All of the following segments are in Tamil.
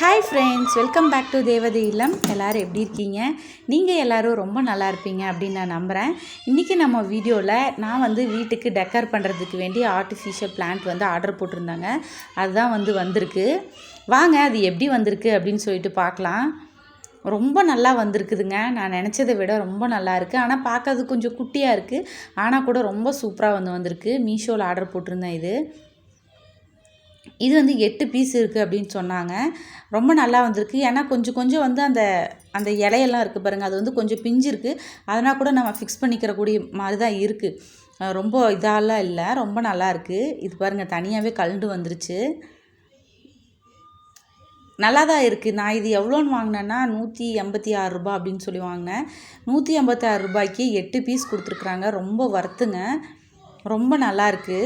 Hi friends welcome back to தேவதை இல்லம் எல்லோரும் எப்படி இருக்கீங்க? நீங்கள் எல்லோரும் ரொம்ப நல்லா இருப்பீங்க அப்படின்னு நான் நம்புகிறேன் இன்றைக்கி நம்ம வீடியோவில் நான் வந்து வீட்டுக்கு டெக்கர் பண்ணுறதுக்கு வேண்டி ஆர்டிஃபிஷியல் பிளான்ட் வந்து ஆர்டர் போட்டிருந்தாங்க. அதுதான் வந்து வந்திருக்கு. வாங்க அது எப்படி வந்திருக்கு அப்படின்னு சொல்லிட்டு பார்க்கலாம். ரொம்ப நல்லா வந்திருக்குதுங்க. நான் நினச்சதை விட ரொம்ப நல்லா இருக்குது ஆனால் பார்க்கறது கொஞ்சம் குட்டியாக இருக்குது ஆனால் கூட ரொம்ப சூப்பராக வந்து வந்திருக்கு. மீஷோவில் ஆர்டர் போட்டிருந்தேன் இது. இது வந்து எட்டு பீஸ் இருக்குது அப்படின்னு சொன்னாங்க. ரொம்ப நல்லா வந்திருக்கு. ஏன்னா கொஞ்சம் கொஞ்சம் வந்து அந்த அந்த இலையெல்லாம் இருக்குது பாருங்கள் அது வந்து கொஞ்சம் பிஞ்சிருக்கு அதனால் கூட நம்ம ஃபிக்ஸ் பண்ணிக்கிற கூடிய மாதிரி தான் இருக்குது ரொம்ப இதாலாம் இல்லை. ரொம்ப நல்லா இருக்குது இது பாருங்கள் தனியாகவே கலண்டு வந்துருச்சு. நல்லா தான் இருக்குது நான் இது எவ்வளோன்னு வாங்கினேன்னா நூற்றி எண்பத்தி ஆறு ரூபா அப்படின்னு சொல்லி வாங்கினேன். நூற்றி எண்பத்தி ஆறு ரூபாய்க்கு எட்டு பீஸ் கொடுத்துருக்குறாங்க. ரொம்ப வருத்துங்க ரொம்ப நல்லா இருக்குது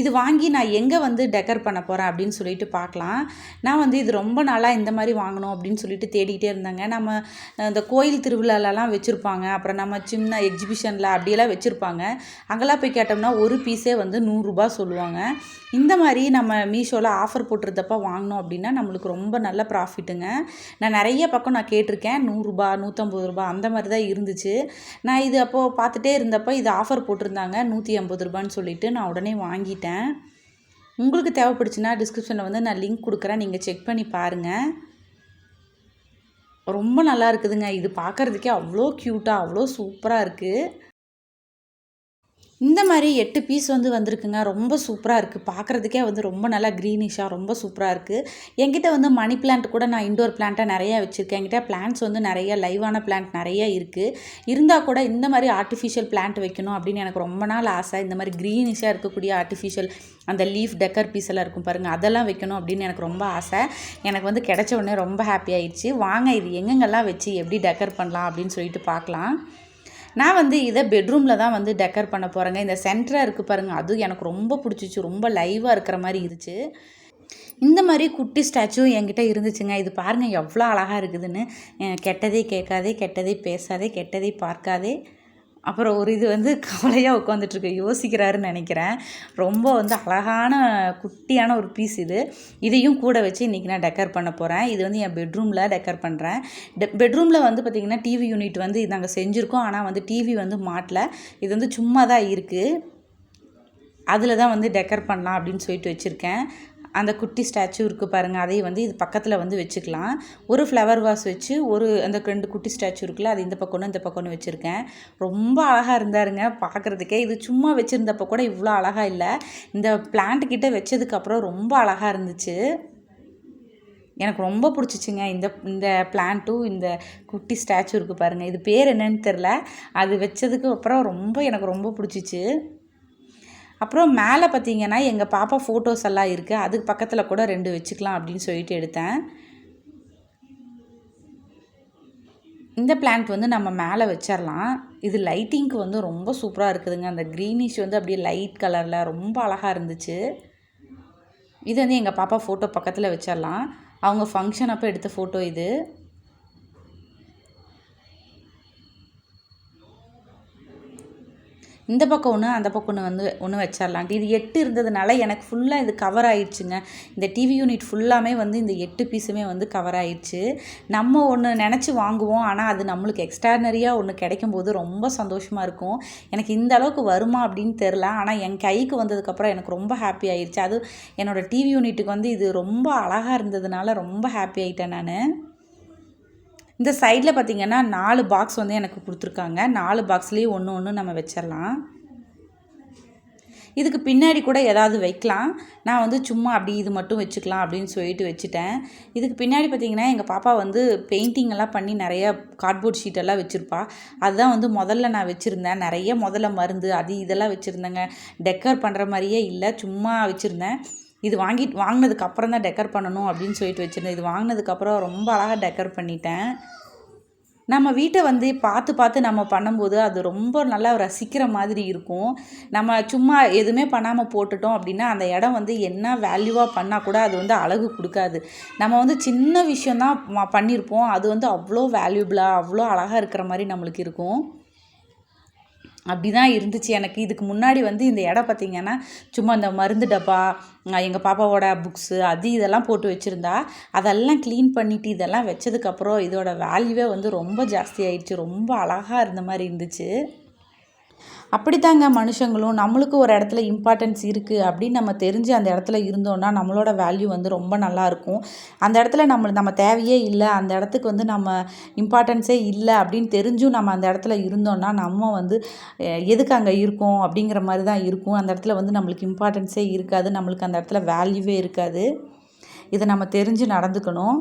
இது வாங்கி நான் எங்கே வந்து டெக்கர் பண்ண போகிறேன் அப்படின்னு சொல்லிட்டு பார்க்கலாம். நான் வந்து இது ரொம்ப நாளாக இந்த மாதிரி வாங்கணும் அப்படின்னு சொல்லிட்டு தேடிக்கிட்டே இருந்தாங்க. நம்ம இந்த கோயில் திருவிழாலலாம் வச்சுருப்பாங்க. அப்புறம் நம்ம சின்ன எக்ஸிபிஷனில் அப்படியெல்லாம் வச்சுருப்பாங்க. அங்கெல்லாம் போய் கேட்டோம்னா ஒரு பீஸே வந்து நூறுரூபா சொல்லுவாங்க. இந்த மாதிரி நம்ம மீஷோவில் ஆஃபர் போட்டிருந்தப்ப வாங்கினோம் அப்படின்னா நம்மளுக்கு ரொம்ப நல்ல ப்ராஃபிட்டுங்க நான் நிறைய பக்கம் நான் கேட்டிருக்கேன். நூறுரூபா நூற்றம்பது ரூபா அந்த மாதிரி தான் இருந்துச்சு. நான் இது அப்போது பார்த்துட்டே இருந்தப்போ இது ஆஃபர் போட்டிருந்தாங்க. நூற்றி ஐம்பது ரூபான்னு சொல்லிட்டு நான் உடனே வாங்கிட்டேன். உங்களுக்கு தேவைப்படுச்சுன்னா டிஸ்கிரிப்ஷனில் வந்து நான் லிங்க் கொடுக்குறேன். நீங்கள் செக் பண்ணி பாருங்கள் ரொம்ப நல்லா இருக்குதுங்க. இது பார்க்குறதுக்கே அவ்வளோ க்யூட்டாக அவ்வளோ சூப்பராக இருக்குது இந்த மாதிரி எட்டு பீஸ் வந்து வந்திருக்குங்க. ரொம்ப சூப்பராக இருக்குது பார்க்குறதுக்கே வந்து ரொம்ப நல்லா க்ரீனிஷாக ரொம்ப சூப்பராக இருக்குது என்கிட்ட வந்து மணி பிளான்ட் கூட நான் இண்டோர் பிளான்ட்டாக நிறையா வச்சுருக்கேன். என்கிட்ட பிளான்ட்ஸ் வந்து நிறைய லைவான பிளான்ட் நிறைய இருக்குது இருந்தால் கூட இந்த மாதிரி ஆர்டிஃபிஷியல் பிளான்ட் வைக்கணும் அப்படின்னு எனக்கு ரொம்ப நாள் ஆசை. இந்த மாதிரி க்ரீனிஷாக இருக்கக்கூடிய ஆர்டிஃபிஷியல் அந்த லீஃப் டெக்கர் பீஸ் எல்லாம் இருக்கும் பாருங்கள் அதெல்லாம் வைக்கணும் அப்படின்னு எனக்கு ரொம்ப ஆசை. எனக்கு வந்து கிடைச்ச உடனே ரொம்ப ஹாப்பி ஆயிடுச்சு. வாங்க இது எங்கெங்கெல்லாம் வச்சு எப்படி டெக்கர் பண்ணலாம் அப்படின்னு சொல்லிட்டு பார்க்கலாம். நான் வந்து இதை பெட்ரூமில் தான் வந்து டெக்கர் பண்ண போகிறேங்க இந்த சென்டராக இருக்குது பாருங்கள் அது எனக்கு ரொம்ப பிடிச்சிச்சு. ரொம்ப லைவாக இருக்கிற மாதிரி இருந்துச்சு. இந்த மாதிரி குட்டி ஸ்டாச்சும் என்கிட்ட இருந்துச்சுங்க. இது பாருங்கள் எவ்வளோ அழகாக இருக்குதுன்னு. கெட்டதே கேட்காதே கெட்டதே பேசாதே கெட்டதே பார்க்காதே. அப்புறம் ஒரு இது வந்து கவலையாக உட்காந்துட்ருக்கு யோசிக்கிறாருன்னு நினைக்கிறேன். ரொம்ப வந்து அழகான குட்டியான ஒரு பீஸ் இது. இதையும் கூட வச்சு இன்றைக்கி நான் டெக்கர் பண்ண போகிறேன் இது வந்து என் பெட்ரூமில் டெக்கர் பண்ணுறேன் டெ பெட்ரூமில் வந்து பார்த்திங்கன்னா டிவி யூனிட் வந்து நாங்கள் செஞ்சுருக்கோம். ஆனால் வந்து டிவி வந்து மாட்டல. இது வந்து சும்மா தான் இருக்குது அதில் தான் வந்து டெக்கர் பண்ணலாம் அப்படின்னு சொல்லிட்டு வச்சுருக்கேன். அந்த குட்டி ஸ்டாச்சு இருக்குது பாருங்கள் அதையும் வந்து இது பக்கத்தில் வந்து வச்சுக்கலாம். ஒரு ஃப்ளவர் வாஸ் வச்சு ஒரு அந்த ரெண்டு குட்டி ஸ்டாச்சு இருக்குல்ல அது இந்த பக்கம்னு இந்த பக்கம்னு வச்சுருக்கேன். ரொம்ப அழகாக இருந்தாருங்க பார்க்குறதுக்கே இது சும்மா வச்சுருந்தப்போ கூட இவ்வளோ அழகாக இல்லை. இந்த பிளான்ட் கிட்டே வச்சதுக்கப்புறம் ரொம்ப அழகாக இருந்துச்சு. எனக்கு ரொம்ப பிடிச்சிச்சிங்க இந்த இந்த பிளான்ட்டும் இந்த குட்டி ஸ்டாச்சு இருக்குது பாருங்கள் இது பேர் என்னன்னு தெரில அது வச்சதுக்கு அப்புறம் ரொம்ப எனக்கு ரொம்ப பிடிச்சிச்சு. அப்புறம் மேலே பார்த்தீங்கன்னா எங்கள் பாப்பா ஃபோட்டோஸ் எல்லாம் இருக்குது. அதுக்கு பக்கத்தில் கூட ரெண்டு வச்சுக்கலாம் அப்படின்னு சொல்லிட்டு எடுத்தேன். இந்த பிளான்ட் வந்து நம்ம மேலே வச்சிடலாம் இது லைட்டிங்க்கு வந்து ரொம்ப சூப்பராக இருக்குதுங்க. அந்த க்ரீனிஷ் வந்து அப்படியே லைட் கலரில் ரொம்ப அழகாக இருந்துச்சு. இது வந்து எங்கள் பாப்பா ஃபோட்டோ பக்கத்தில் வச்சிடலாம் அவங்க ஃபங்க்ஷன் அப்போ எடுத்த ஃபோட்டோ இது. இந்த பக்கம் ஒன்று அந்த பக்கம் ஒன்று வந்து ஒன்று வச்சிடலான்ட்டு. இது எட்டு இருந்ததுனால எனக்கு ஃபுல்லாக இது கவர் ஆயிடுச்சுங்க. இந்த டிவி யூனிட் ஃபுல்லாமே வந்து இந்த எட்டு பீஸுமே வந்து கவர் ஆயிடுச்சு. நம்ம ஒன்று நினச்சி வாங்குவோம் ஆனால் அது நம்மளுக்கு எக்ஸ்ட்ரானரியாக ஒன்று கிடைக்கும் போது ரொம்ப சந்தோஷமாக இருக்கும். எனக்கு இந்த அளவுக்கு வருமா அப்படின்னு தெரில ஆனால் என் கைக்கு வந்ததுக்கப்புறம் எனக்கு ரொம்ப ஹாப்பி ஆயிடுச்சு அது என்னோடய டிவி யூனிட்டுக்கு வந்து இது ரொம்ப அழகாக இருந்ததுனால ரொம்ப ஹாப்பி ஆகிட்டேன் நான். இந்த சைடில் பார்த்திங்கன்னா நாலு பாக்ஸ் வந்து எனக்கு கொடுத்துருக்காங்க. நாலு பாக்ஸ்லேயும் ஒன்று ஒன்று நம்ம வச்சிடலாம் இதுக்கு பின்னாடி கூட ஏதாவது வைக்கலாம். நான் வந்து சும்மா அப்படி இது மட்டும் வச்சுக்கலாம் அப்படின்னு சொல்லிட்டு வச்சுட்டேன். இதுக்கு பின்னாடி பார்த்திங்கன்னா எங்கள் பாப்பா வந்து பெயிண்டிங் எல்லாம் பண்ணி நிறைய கார்ட்போர்ட் ஷீட்டெல்லாம் வச்சுருப்பா. அதுதான் வந்து முதல்ல நான் வச்சுருந்தேன். நிறைய முதல்ல மருந்து அது இதெல்லாம் வச்சுருந்தேங்க. டெக்கர் பண்ணுற மாதிரியே இல்லை. சும்மா வச்சுருந்தேன். இது வாங்கி வாங்கினதுக்கு அப்புறம் தான் டெக்கர் பண்ணணும் அப்படின்னு சொல்லிட்டு வச்சுருந்தேன். இது வாங்கினதுக்கப்புறம் ரொம்ப அழகாக டெக்கர் பண்ணிட்டேன். நம்ம வீட்டை வந்து பார்த்து பார்த்து நம்ம பண்ணும்போது அது ரொம்ப நல்லா ரசிக்கிற மாதிரி இருக்கும். நம்ம சும்மா எதுவுமே பண்ணாமல் போட்டுட்டோம் அப்படின்னா அந்த இடம் வந்து என்ன வேல்யூவாக பண்ணால் கூட அது வந்து அழகு கொடுக்காது. நம்ம வந்து சின்ன விஷயந்தான் பண்ணியிருப்போம். அது வந்து அவ்வளோ வேல்யூபிளாக அவ்வளோ அழகாக இருக்கிற மாதிரி நம்மளுக்கு இருக்கும். அப்படி தான் இருந்துச்சு. எனக்கு இதுக்கு முன்னாடி வந்து இந்த இடம் பார்த்திங்கன்னா சும்மா இந்த மருந்து டப்பா எங்கள் பாப்பாவோட புக்ஸு அது இதெல்லாம் போட்டு வச்சுருந்தா அதெல்லாம் க்ளீன் பண்ணிவிட்டு இதெல்லாம் வச்சதுக்கப்புறம் இதோட வேல்யூவே வந்து ரொம்ப ஜாஸ்தி ஆயிடுச்சு. ரொம்ப அழகாக இருந்த மாதிரி இருந்துச்சு. அப்படித்தாங்க மனுஷங்களும். நம்மளுக்கு ஒரு இடத்துல இம்பார்ட்டன்ஸ் இருக்குது அப்படின்னு நம்ம தெரிஞ்சு அந்த இடத்துல இருந்தோம்னா நம்மளோட வேல்யூ வந்து ரொம்ப நல்லாயிருக்கும் அந்த இடத்துல நம்ம நம்ம தேவையே இல்லை. அந்த இடத்துக்கு வந்து நம்ம இம்பார்ட்டன்ஸே இல்லை அப்படின்னு தெரிஞ்சும் நம்ம அந்த இடத்துல இருந்தோம்னா நம்ம வந்து எதுக்கு அங்கே இருக்கோம் அப்படிங்கிற மாதிரி தான் இருக்கும். அந்த இடத்துல வந்து நம்மளுக்கு இம்பார்ட்டன்ஸே இருக்காது. நம்மளுக்கு அந்த இடத்துல வேல்யூவே இருக்காது. இதை நம்ம தெரிஞ்சு நடந்துக்கணும்.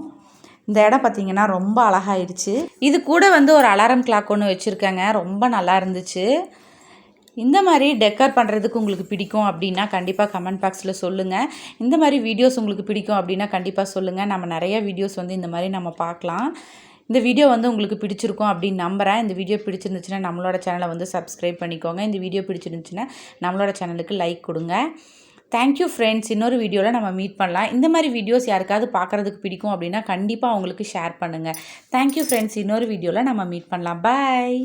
இந்த இடம் பார்த்திங்கன்னா ரொம்ப அழகாயிடுச்சு இது கூட வந்து ஒரு அலாரம் கிளாக் ஒன்று வச்சுருக்கேங்க. ரொம்ப நல்லா இருந்துச்சு. இந்த மாதிரி டெக்கர் பண்ணுறதுக்கு உங்களுக்கு பிடிக்கும் அப்படின்னா கண்டிப்பாக கமெண்ட் பாக்ஸில் சொல்லுங்கள் இந்த மாதிரி வீடியோஸ் உங்களுக்கு பிடிக்கும் அப்படின்னா கண்டிப்பாக சொல்லுங்கள் நம்ம நிறைய வீடியோஸ் வந்து இந்த மாதிரி நம்ம பார்க்கலாம். இந்த வீடியோ வந்து உங்களுக்கு பிடிச்சிருக்கும் அப்படின்னு நம்புகிறேன் இந்த வீடியோ பிடிச்சிருந்துச்சுன்னா நம்மளோட சேனலை வந்து சப்ஸ்கிரைப் பண்ணிக்கோங்க. இந்த வீடியோ பிடிச்சிருந்துச்சுன்னா நம்மளோட சேனலுக்கு லைக் கொடுங்க. தேங்க்யூ ஃப்ரெண்ட்ஸ் இன்னொரு வீடியோவில் நம்ம மீட் பண்ணலாம். இந்த மாதிரி வீடியோஸ் யாருக்காவது பார்க்குறதுக்கு பிடிக்கும் அப்படின்னா கண்டிப்பாக அவங்களுக்கு ஷேர் பண்ணுங்கள் தேங்க்யூ ஃப்ரெண்ட்ஸ் இன்னொரு வீடியோவில் நம்ம மீட் பண்ணலாம். பாய்